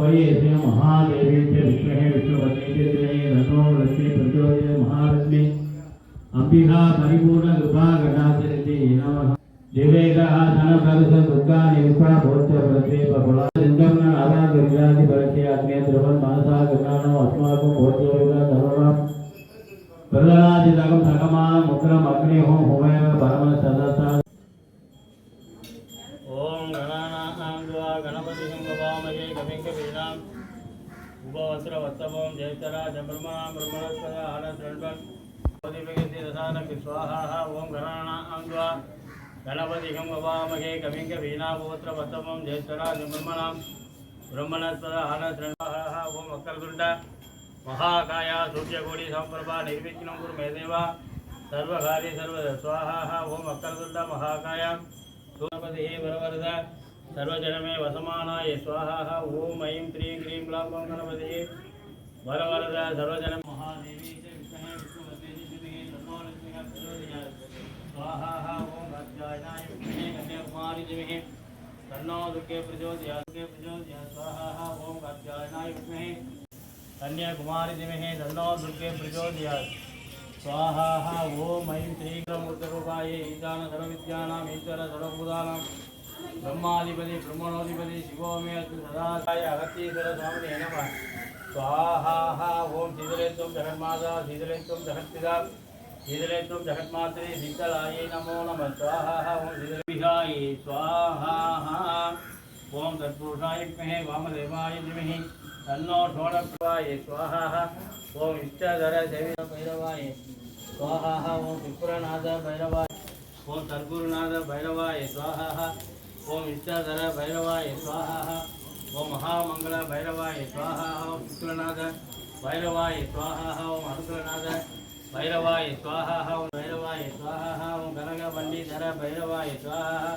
वये महादेवी च विष्णे विष्णुपत्नी रनो लक्ष्मी प्रचोदय महालक्ष्मी अंबिका परिपूर्ण कृपागणाचरति नमः देवेकः धनप्रदुःखदुःखानि विपाभोत्यप्रदीपफलादिन्दं नारागुर्यादिपरके अग्नेन्द्रवन् मनसा गृहाणो अस्माकं भोज्योगधर्मम् प्रदनादिदगं सकमा मुक्रम् अग्निहों होमेव परमसदसा च ब्रह्मणा ब्रह्मणस्तया हरद्रण्वन् प्रतिपगति रसानपि स्वाहा ओम घराणाङ्ग्वा गणपतिगं गवामहे कविं कवीनागोत्रवत्तमं ज्येष्ठराज ब्रह्मणां ब्रह्मणस्तया हरद्रण्वः ॐ वक्रतुण्ड महाकाया सूर्यकोटिसम्प्रभा निर्विघ्नं कुरु मे देव स्वाहा ॐ सर्वजनमे वसमानाय स्वाहा ॐ ऐं त्रीं क्रीं लां गणपतिः कन्याकुमारी सर्वजनं महादेवी स्वाहा ओम भद्रायणाय विष्णे कन्याकुमारिजमिः स्वाहा दुर्गे प्रचोदया स्वाहा ओम ऐं श्रीकरमूर्तरूपाय ईशान ब्रह्माधिपति, ब्रह्मणोधिपति शिवो मे अस्तु सदाय अगत्येश्वर स्वामिने नमः। स्वाहा ओम शीतलेत्वं जगन्माता शीतलेत्वं जगत्पिता शीतलेत्वं जगन्मात्रे शीतलायै नमो नमः। स्वाहा ओम शीतलविहाय स्वाहा ओम तत्पुरुषाय विद्महे वामदेवाय धीमहि तन्नो षोडप्रवाय स्वाहा ओम इष्टधर देवी भैरवाय स्वाहा ओम त्रिपुरनाथ भैरवाय ओम सद्गुरुनाथ भैरवाय स्वाहा ओम इष्टधर भैरवाय स्वाहा ஓ மகாமங்கள பைரவாய சுவாகா ஓம் சுக்குலநாத பைரவாய சுவாகா ஓம் அனுகுலநாத பைரவாய சுவாகா ஓம் பைரவாய சுவாகா ஓம் கனக பண்டிதர பைரவாய சுவாகா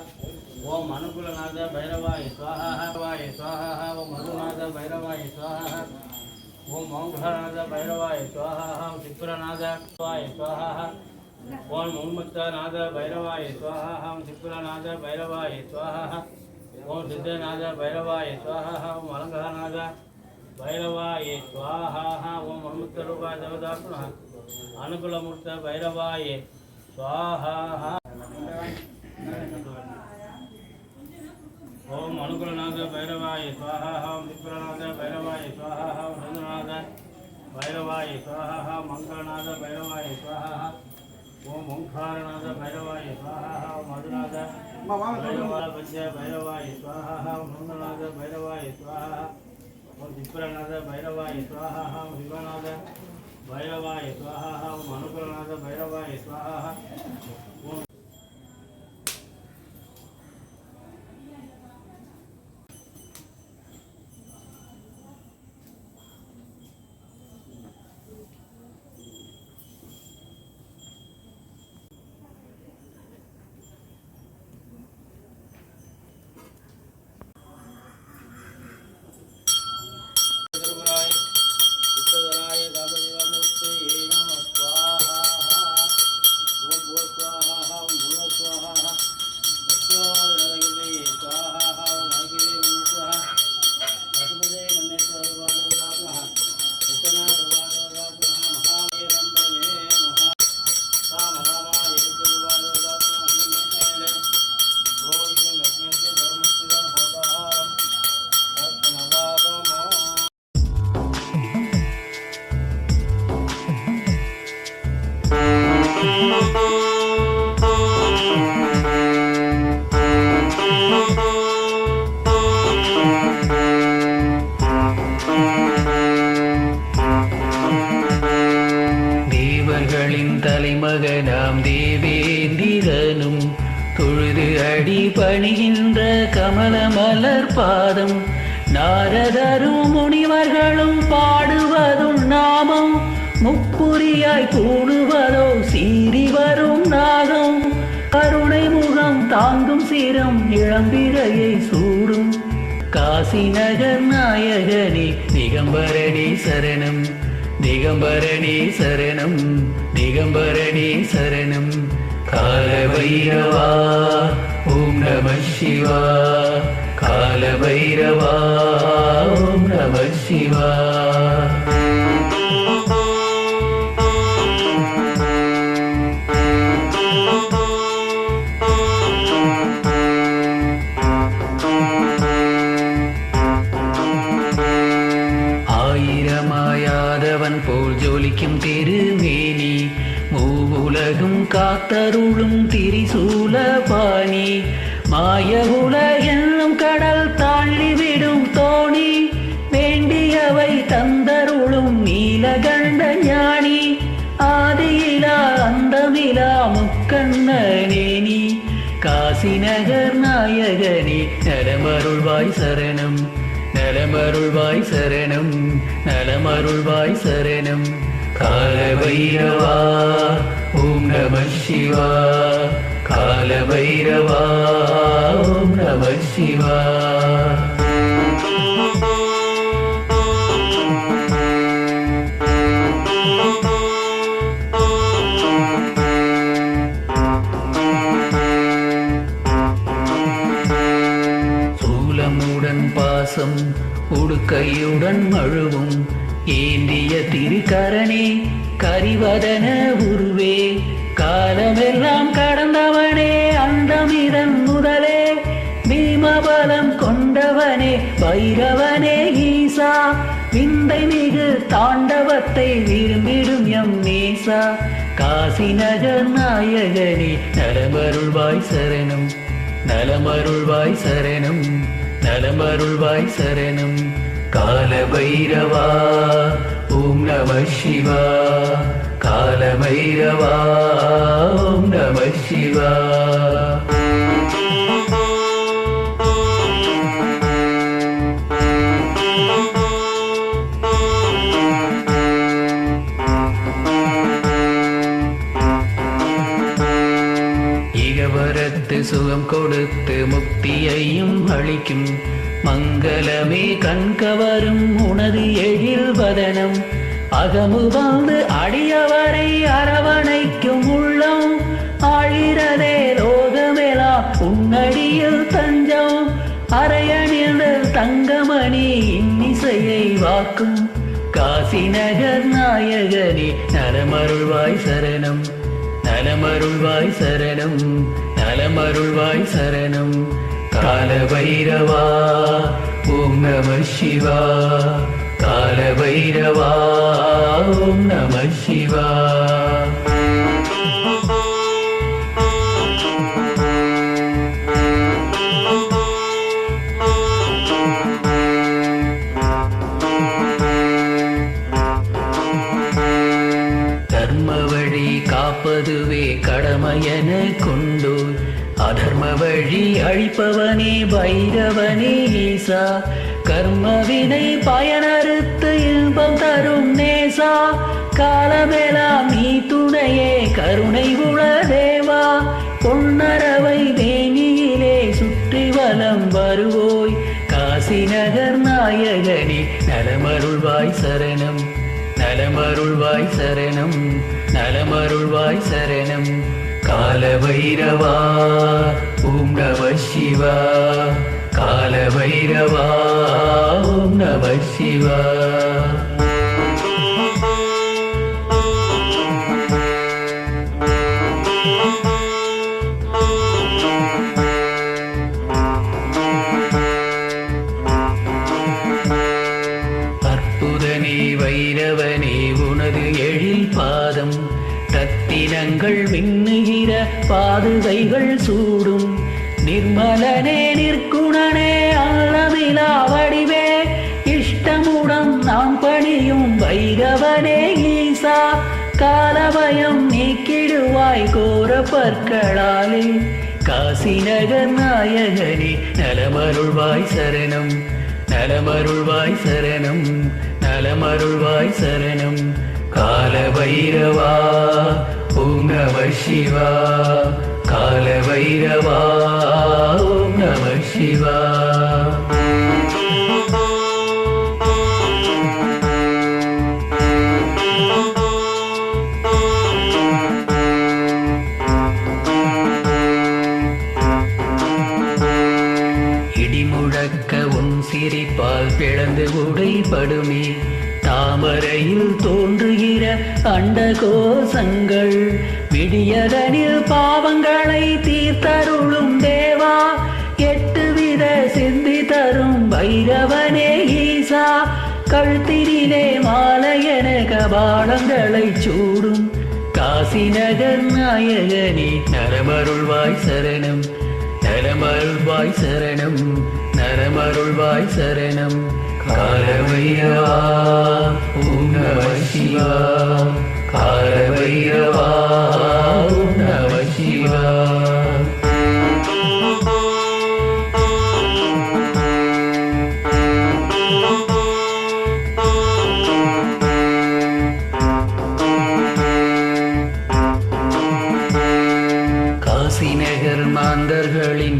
ஓம் அனுகுலநாத பைரவாய சுவாகாய சுவாகா ஓம் அருநாத பைரவாய சுவாகா ஓம் மௌங்கநாத பைரவாய சுவாகா ஓம் சிக்குலநாத சுவாய சுவாகா ஓம் முன்முத்தநாத பைரவாய சுவாகா ஓம் சிக்குலநாத பைரவாய சுவாகா ஓம் சித்தநாத பைரவாய சுவாஹா ஓம் அலங்கநாத பைரவாய சுவாஹா ஓம் அமுத்தரூபா தேவதாத்ம அனுகூலமூர்த்த பைரவாய சுவாஹா ஓம் அனுகூலநாத பைரவாய சுவாஹா ஓம் விப்ரநாத பைரவாய சுவாஹா ஓம் சந்திரநாத பைரவாய சுவாஹா மங்களநாத பைரவாய சுவாஹா ஓம் ஓங்காரநாத பைரவாய சுவாஹா ஓம் மதுநாத பைரவாய சுவாஹா முருகநாத பைரவாய சுவாஹா ஓம் சிப்ரநாத பைரவாய சுவாஹா ஓம் சிவநாத பைரவாய சுவாஹா ஓம் அனுகுலநாத ஓம் பாதம். நாரதரும் முனிவர்களும் பாடுவதும் நாமம். முப்புரியாய் கூடுவதோ சீறி வரும் நாகம். கருணை முகம் தாங்கும் சீரம் இளம்பிரையை சூடும். காசி நகர் நாயகனே திகம்பரணி சரணம். திகம்பரணி சரணம். திகம்பரணி சரணம். கால பைரவா ஓம் நம சிவா வைரவா ஓம் நம சிவா. ஆயிரமாயாதவன் போல் ஜொலிக்கும் திருமேனி மூவுலகும் காத்தருளும் திரிசூல பாணி மாய உலகென்னும் கடல் தாண்டிவிடும் தோணி வேண்டியவை தந்தருளும் நீலகண்ட ஞானி ஆதியிலா அந்தமிலா முக்கண்ணனேனி காசி நகர் நாயகனே நலமருள்வாய் சரணம் நலமருள்வாய் சரணம் நலமருள்வாய் சரணம். காலபைரவா ஓம் நம சிவா. கால பைரவா நம சிவா. சூலமுடன் பாசம் உடுக்கையுடன் மழுவும் ஏந்திய திருக்கரணே கரிவதன உருவே காலமெல்லாம் கடந்தவனே அந்தமிதன் முதலே. பீமபலம் கொண்டவனே பைரவனே ஈசா. விந்தை மிகு தாண்டவத்தை விரும்பிடும் எம் நேசா. காசி நகர் நாயகனே நலமருள்வாய் சரணம். நலமருள்வாய் சரணம். நலமருள்வாய் சரணம். கால பைரவா ஓம் நம சிவா. கால ஓம் நம சிவா. இகவரத்து சுகம் கொடுத்து முக்தியையும் அளிக்கும் மங்களமே கண்கவரும் உனது எழில் வதனம். அகமு வந்து அடியவரை அரவணைக்கும் உள்ளம். ஆழிரதே லோகமெலாம் உன்னடியில் தஞ்சம். அரையணிந்த தங்கமணி இன்னிசையை வாக்கும். காசி நகர் நாயகனே நலமருள்வாய் சரணம். நலமருள்வாய் சரணம். நலமருள்வாய் சரணம். கால பைரவா ஓம் நம சிவா. கால பைரவா ஓம் நம சிவா. காப்பதுவே கடமையென கொண்டு அதர்ம வழி அழிப்பவனே பைரவனே ஈசா. கர்மவினை பயனறுத்து இன்பம் தரும் நேசா. காலமெல்லாம் நீ துணையே கருணை குண தேவா. பொன்னரவை வேணியிலே சுற்றி வலம் வருவோய். காசி நகர் நாயகனே நலமருள்வாய் சரணம். நலமருள்வாய் சரணம். நலமருள்வாய் சரணம். காலபைரவா ஓம் நம சிவா. கால பைரவா ஓம் நம சிவா. வைரவனே உனது எழில் பாதம். ரத்தினங்கள் மின்னுகிற பாதுகைகள் சூடும். நிர்மலனே நிற்குணனே அல்லமிலா வடிவே. இஷ்டமுடன் நாம் பணியும் வைரவனே ஈசா. காலபயம் நீக்கிடுவாய் கோர பற்களாலே. காசி நகர் நாயகனே நலமருள்வாய் சரணம். நலமருள்வாய் சரணம். நலமருள்வாய் சரணம். கால பைரவா ஓம் நம சிவா. கால பைரவா ஓம் நம சிவா. இடிமுழக்க உன் சிரிப்பால் பிளந்து உடைபடுமே. தாமரையில் தோன்றுகிற அண்டகோசங்கள் விடியதனில் பாவங்களை தீர்த்தருளும் தேவா எட்டு வித சிந்தி தரும் பைரவனே ஈசா. கழுத்தினிலே மாலையன கபாலங்களை சூடும் காசி நகர் நாயகனே நரமருள்வாய் சரணம். நரமருள்வாய் சரணம் நரமருள்வாய் சரணம். காலவைரவா ஓம் சிவா.